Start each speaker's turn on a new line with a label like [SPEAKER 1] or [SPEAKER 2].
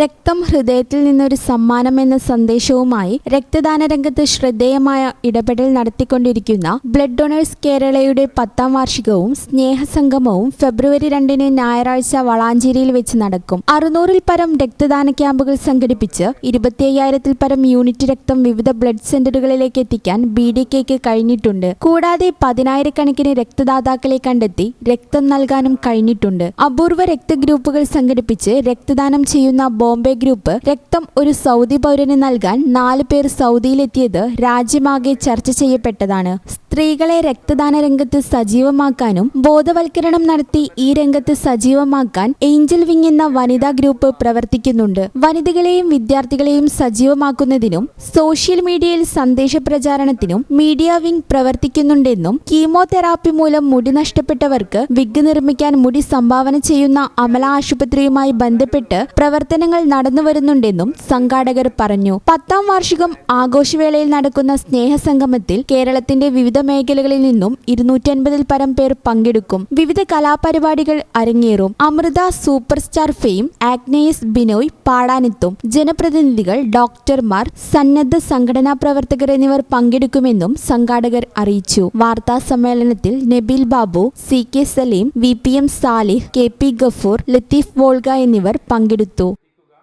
[SPEAKER 1] രക്തം ഹൃദയത്തിൽ നിന്നൊരു സമ്മാനം എന്ന സന്ദേശവുമായി രക്തദാന രംഗത്ത് ശ്രദ്ധേയമായ ഇടപെടൽ നടത്തിക്കൊണ്ടിരിക്കുന്ന ബ്ലഡ് ഡൊണേഴ്സ് കേരളയുടെ പത്താം വാർഷികവും സ്നേഹസംഗമവും ഫെബ്രുവരി രണ്ടിന് ഞായറാഴ്ച വളാഞ്ചേരിയിൽ വെച്ച് നടക്കും. അറുന്നൂറിൽ പരം രക്തദാന ക്യാമ്പുകൾ സംഘടിപ്പിച്ച് ഇരുപത്തിയ്യായിരത്തിൽ പരം യൂണിറ്റ് രക്തം വിവിധ ബ്ലഡ് സെന്ററുകളിലേക്ക് എത്തിക്കാൻ ബി ഡി കെക്ക് കഴിഞ്ഞിട്ടുണ്ട്. കൂടാതെ പതിനായിരക്കണക്കിന് രക്തദാതാക്കളെ കണ്ടെത്തി രക്തം നൽകാനും കഴിഞ്ഞിട്ടുണ്ട്. അപൂർവ രക്തഗ്രൂപ്പുകൾ സംഘടിപ്പിച്ച് രക്തദാനം ചെയ്യുന്ന ബോംബെ ഗ്രൂപ്പ് രക്തം ഒരു സൗദി പൗരന് നൽകാൻ നാല് പേർ സൗദിയിലെത്തിയത് രാജ്യമാകെ ചർച്ച ചെയ്യപ്പെട്ടതാണ്. സ്ത്രീകളെ രക്തദാന രംഗത്ത് സജീവമാക്കാനും ബോധവൽക്കരണം നടത്തി ഈ രംഗത്ത് സജീവമാക്കാൻ ഏഞ്ചൽ വിങ് എന്ന വനിതാ ഗ്രൂപ്പ് പ്രവർത്തിക്കുന്നുണ്ട്. വനിതകളെയും വിദ്യാർത്ഥികളെയും സജീവമാക്കുന്നതിനും സോഷ്യൽ മീഡിയയിൽ സന്ദേശ പ്രചാരണത്തിനും മീഡിയ വിങ് പ്രവർത്തിക്കുന്നുണ്ടെന്നും കീമോതെറാപ്പി മൂലം മുടി നഷ്ടപ്പെട്ടവർക്ക് വിഗ് നിർമ്മിക്കാൻ മുടി സംഭാവന ചെയ്യുന്ന അമല ആശുപത്രിയുമായി ബന്ധപ്പെട്ട് പ്രവർത്തനങ്ങൾ നടന്നു വരുന്നുണ്ടെന്നും സംഘാടകർ പറഞ്ഞു. പത്താം വാർഷികം ആഘോഷവേളയിൽ നടക്കുന്ന സ്നേഹസംഗമത്തിൽ കേരളത്തിന്റെ വിവിധ മേഖലകളിൽ നിന്നും ഇരുന്നൂറ്റൻപതിൽ പരം പേർ പങ്കെടുക്കും. വിവിധ കലാപരിപാടികൾ അരങ്ങേറും. Amrita super star fame Agnes Binoy പാടാനെത്തും. ജനപ്രതിനിധികൾ ഡോക്ടർമാർ സന്നദ്ധ സംഘടനാ പ്രവർത്തകർ എന്നിവർ പങ്കെടുക്കുമെന്നും സംഘാടകർ അറിയിച്ചു. വാർത്താ സമ്മേളനത്തിൽ Nabeel Babu C K Saleem V P M Salih K P Gafoor Latheef Volga എന്നിവർ പങ്കെടുത്തു.